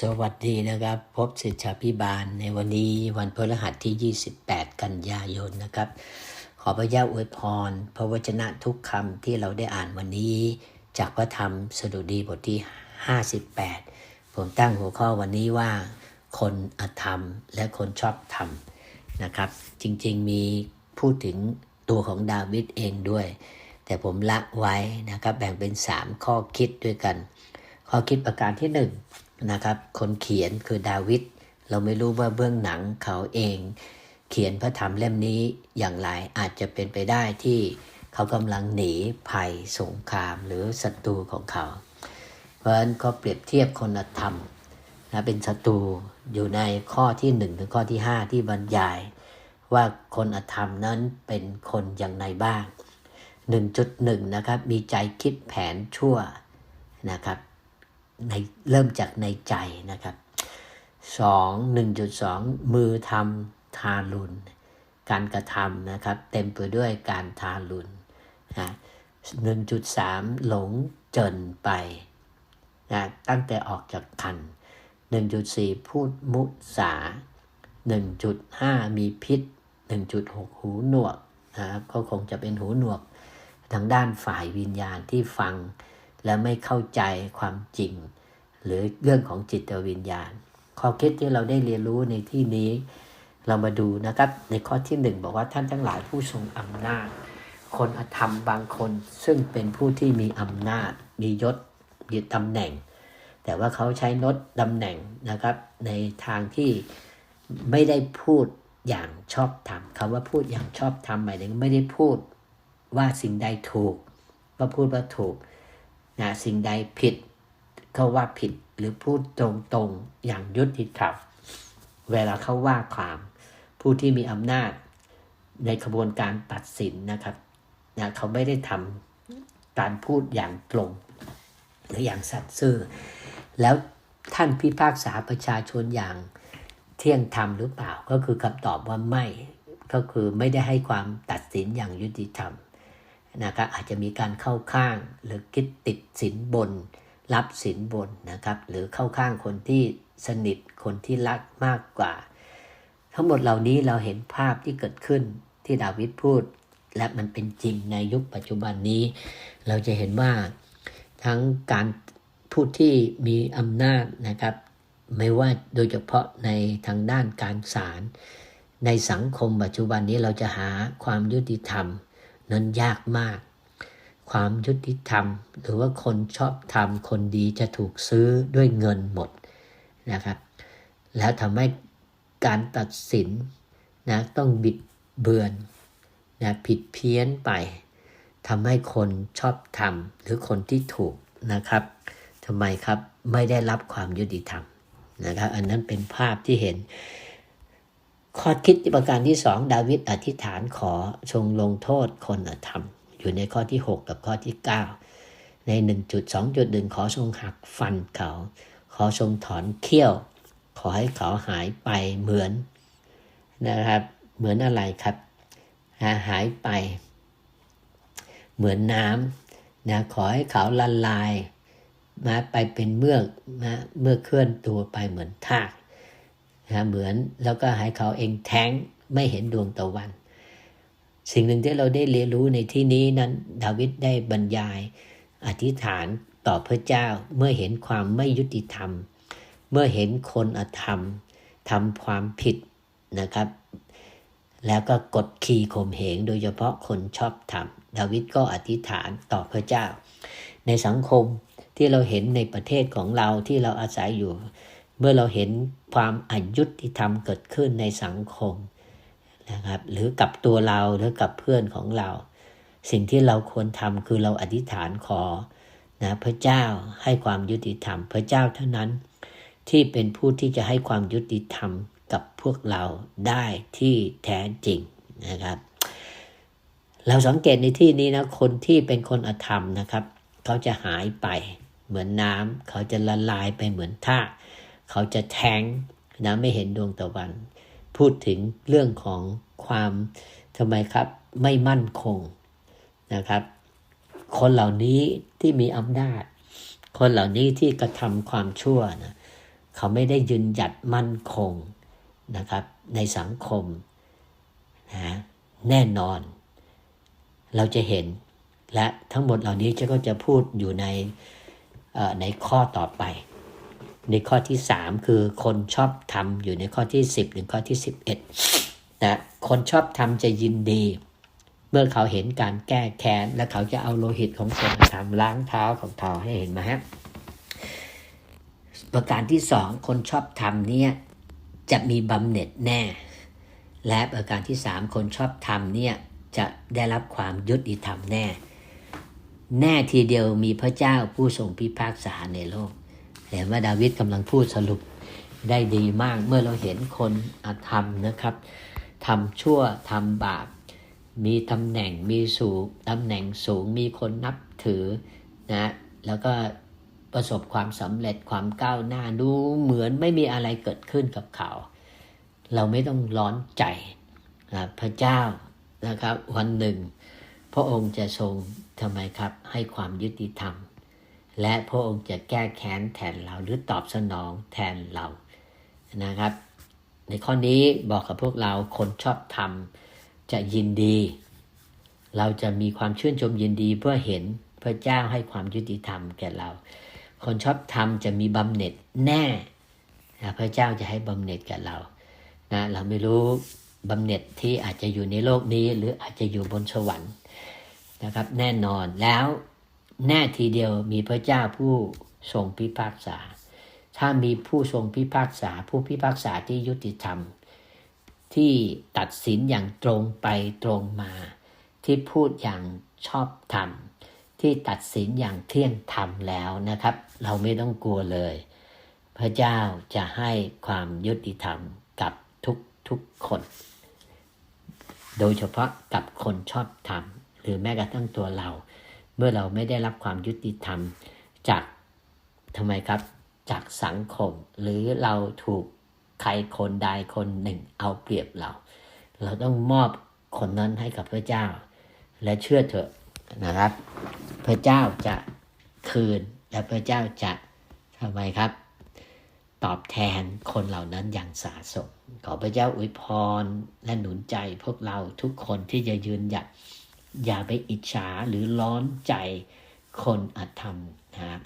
สวัสดีนะครับ พบสิทธาพิบาลในวันนี้วันพฤหัสที่ 28 กันยายนนะครับ ขอพระเจ้าอวยพร พระวจนะทุกคำที่เราได้อ่านวันนี้ จากพระธรรมสดุดีบทที่ 58 ผมตั้งหัวข้อวันนี้ว่า คนอธรรมและคนชอบธรรมนะครับ จริงๆมีพูดถึงตัวของดาวิดเองด้วย แต่ผมละไว้นะครับแบ่งเป็น 3 ข้อคิดด้วยกัน ข้อคิดประการที่ 1 นะครับ คนเขียนคือดาวิดเราไม่รู้ว่าเบื้องหนังเขาเอง เขียนพระธรรมเล่มนี้อย่างไรอาจจะเป็นไปได้ที่เขากำลังหนีภัยสงครามหรือศัตรูของเขา เพราะฉะนั้นก็เปรียบเทียบคนธรรมนะเป็นศัตรูอยู่ในข้อที่1ถึงข้อที่ 5 ที่บรรยาย ว่าคนอธรรมนั้นเป็นคนอย่างไรบ้าง 1.1 นะครับ มีใจคิดแผนชั่วนะครับ ในเริ่มจากในใจนะครับสองหนึ่งจุดสองมือทำทารุณการกระทำนะครับ เต็มไปด้วยการทารุณนะหนึ่งจุดสามหลงเจินไปนะตั้งแต่ออกจากคันหนึ่งจุดสี่พูดมุสาหนึ่งจุดห้ามีพิษหนึ่งจุดหกหูหนวกนะครับก็คงจะเป็นหูหนวกทางด้านฝ่ายวิญญาณที่ฟัง และไม่เข้าใจความจริง หรือเรื่องของจิตวิญญาณ ข้อคิดที่เราได้เรียนรู้ในที่นี้ เรามาดูนะครับ ในข้อที่หนึ่งบอกว่าท่านทั้งหลายผู้ทรงอำนาจ คนอธรรมบางคน ซึ่งเป็นผู้ที่มีอำนาจ มียศมีตำแหน่ง แต่ว่าเขาใช้นดตำแหน่งนะครับ ในทางที่ไม่ได้พูดอย่างชอบธรรมคำว่าพูดอย่างชอบธรรมหมายถึงไม่ได้พูดว่าสิ่งใดถูกก็พูดว่าถูก นะสิ่งใดผิดก็ว่าผิดหรือพูดตรงๆอย่างยุติธรรมเวลาเขาว่าความผู้ที่มีอำนาจในกระบวนการตัดสินนะครับนะเขาไม่ได้ทำการพูดอย่างตรง หรืออย่างสัตย์ซื่อ แล้วท่านพิพากษาประชาชนอย่างเที่ยงธรรมหรือเปล่า ก็คือคำตอบว่าไม่ ก็คือไม่ได้ให้ความตัดสินอย่างยุติธรรม นะครับอาจจะมีการเข้าข้างหรือคิดติดสินบน รับสินบนนะครับ หรือเข้าข้างคนที่สนิทคนที่รักมากกว่า ทั้งหมดเหล่านี้เราเห็นภาพที่เกิดขึ้นที่ดาวิดพูด และมันเป็นจริงในยุคปัจจุบันนี้ เราจะเห็นว่าทั้งการพูดที่มีอำนาจนะครับ ไม่ว่าโดยเฉพาะในทางด้านการศาลในสังคมปัจจุบันนี้เราจะหาความยุติธรรม นั้นยากมาก ความยุติธรรม หรือว่าคนชอบทำคนดีจะถูกซื้อด้วยเงินหมดนะครับ แล้วทำให้การตัดสินนะต้องบิดเบือนนะผิดเพี้ยนไปทำให้คนชอบทำหรือคนที่ถูกนะครับทำไมครับไม่ได้รับความยุติธรรมนะครับ อันนั้นเป็นภาพที่เห็น ข้อคิดประการที่สองดาวิดอธิษฐานขอทรงลงโทษคนอธรรม อยู่ในข้อที่ 6 กับข้อที่ 9 ใน 1.2.1 ขอทรงหักฟันเขา ขอทรงถอนเขี้ยว ขอให้เขาหายไปเหมือนนะครับ เหมือนอะไรครับหายไป เหมือนน้ำนะขอให้เขาละลาย มาไปเป็นเมือกนะเมื่อเคลื่อนตัวไปเหมือนทาก นะเหมือนแล้วก็ให้เขาเองแท้งไม่เห็นดวงตะวัน สิ่งหนึ่งที่เราได้เรียนรู้ในที่นี้นั้น ดาวิดได้บรรยาย อธิษฐานต่อพระเจ้าเมื่อเห็นความไม่ยุติธรรม เมื่อเห็นคนอธรรมทำความผิดนะครับ แล้วก็กดขี่ข่มเหงโดยเฉพาะคนชอบธรรมดาวิดก็อธิษฐานต่อพระเจ้า ในสังคมที่เราเห็นในประเทศของเราที่เราอาศัยอยู่ เมื่อเราเห็นความอายุติธรรมเกิดขึ้นในสังคมนะครับ หรือกับตัวเราหรือกับเพื่อนของเรา สิ่งที่เราควรทำคือเราอธิษฐานขอนะพระเจ้าให้ความยุติธรรม พระเจ้าเท่านั้นที่เป็นผู้ที่จะให้ความยุติธรรมกับพวกเราได้ที่แท้จริงนะครับ เราสังเกตในที่นี้นะคนที่เป็นคนอธรรมนะครับ เขาจะหายไปเหมือนน้ำเขาจะละลายไปเหมือนท่า เขาจะแทงนะไม่เห็นดวงตะวัน พูดถึงเรื่องของความทำไมครับไม่มั่นคงนะครับ คนเหล่านี้ที่มีอำนาจ คนเหล่านี้ที่กระทำความชั่วนะเขาไม่ได้ยืนหยัดมั่นคงนะครับในสังคมนะแน่นอน เราจะเห็นและทั้งหมดเหล่านี้จะก็จะพูดอยู่ในในข้อต่อไป ในข้อที่ 3 คือคนชอบทำอยู่ในข้อที่ 10 ถึงข้อที่ 11นะคนชอบทำจะยินดี เมื่อเขาเห็นการแก้แค้น และเขาจะเอาโลหิตของคนทำล้างเท้าของเขาให้เห็นไหมฮะประการที่สองคนชอบทำเนี่ยจะมีบำเหน็จแน่ และประการที่สามคนชอบทำเนี่ยจะได้รับความยุติธรรมแน่ แน่ทีเดียวมีพระเจ้าผู้ทรงพิพากษาในโลก เห็นว่าดาวิดกำลังพูดสรุปได้ดีมากเมื่อเราเห็นคนอาธรรมนะครับทำชั่วทำบาป มีตำแหน่งมีสูงตำแหน่งสูงมีคนนับถือนะแล้วก็ประสบความสำเร็จความก้าวหน้าดูเหมือนไม่มีอะไรเกิดขึ้นกับเขา เราไม่ต้องร้อนใจนะพระเจ้านะครับ วันหนึ่ง พระองค์จะทรงทำไมครับให้ความยุติธรรม และพระองค์จะแก้แค้นแทนเราหรือตอบสนองแทนเรานะครับ ในข้อนี้บอกกับพวกเราคนชอบทำจะยินดี เราจะมีความชื่นชมยินดีเพื่อเห็นพระเจ้าให้ความยุติธรรมแก่เรา คนชอบทำจะมีบำเหน็จแน่พระเจ้าจะให้บำเหน็จแก่เรานะเราไม่รู้บำเหน็จที่อาจจะอยู่ในโลกนี้ หรืออาจจะอยู่บนสวรรค์นะครับ แน่นอนแล้ว แน่ทีเดียวมีพระเจ้าผู้ทรงพิพากษา ถ้ามีผู้ทรงพิพากษา ผู้พิพากษาที่ยุติธรรม ที่ตัดสินอย่างตรงไปตรงมา ที่พูดอย่างชอบธรรม ที่ตัดสินอย่างเที่ยงธรรมแล้วนะครับ เราไม่ต้องกลัวเลย พระเจ้าจะให้ความยุติธรรมกับทุกทุกๆคน โดยเฉพาะกับคนชอบธรรม หรือแม้กระทั่งตัวเรา เมื่อเราไม่ได้รับความยุติธรรมจากทำไมครับ จากสังคม หรือเราถูกใครคนใดคนหนึ่งเอาเปรียบเรา เราต้องมอบคนนั้นให้กับพระเจ้า และเชื่อเถอะนะครับ พระเจ้าจะคืนและพระเจ้าจะทำไมครับ ตอบแทนคนเหล่านั้นอย่างสาสมขอพระเจ้าอวยพรและหนุนใจพวกเราทุกคนที่จะยืนหยัด อย่าไปอิจฉาหรือร้อนใจคนอธรรมนะครับ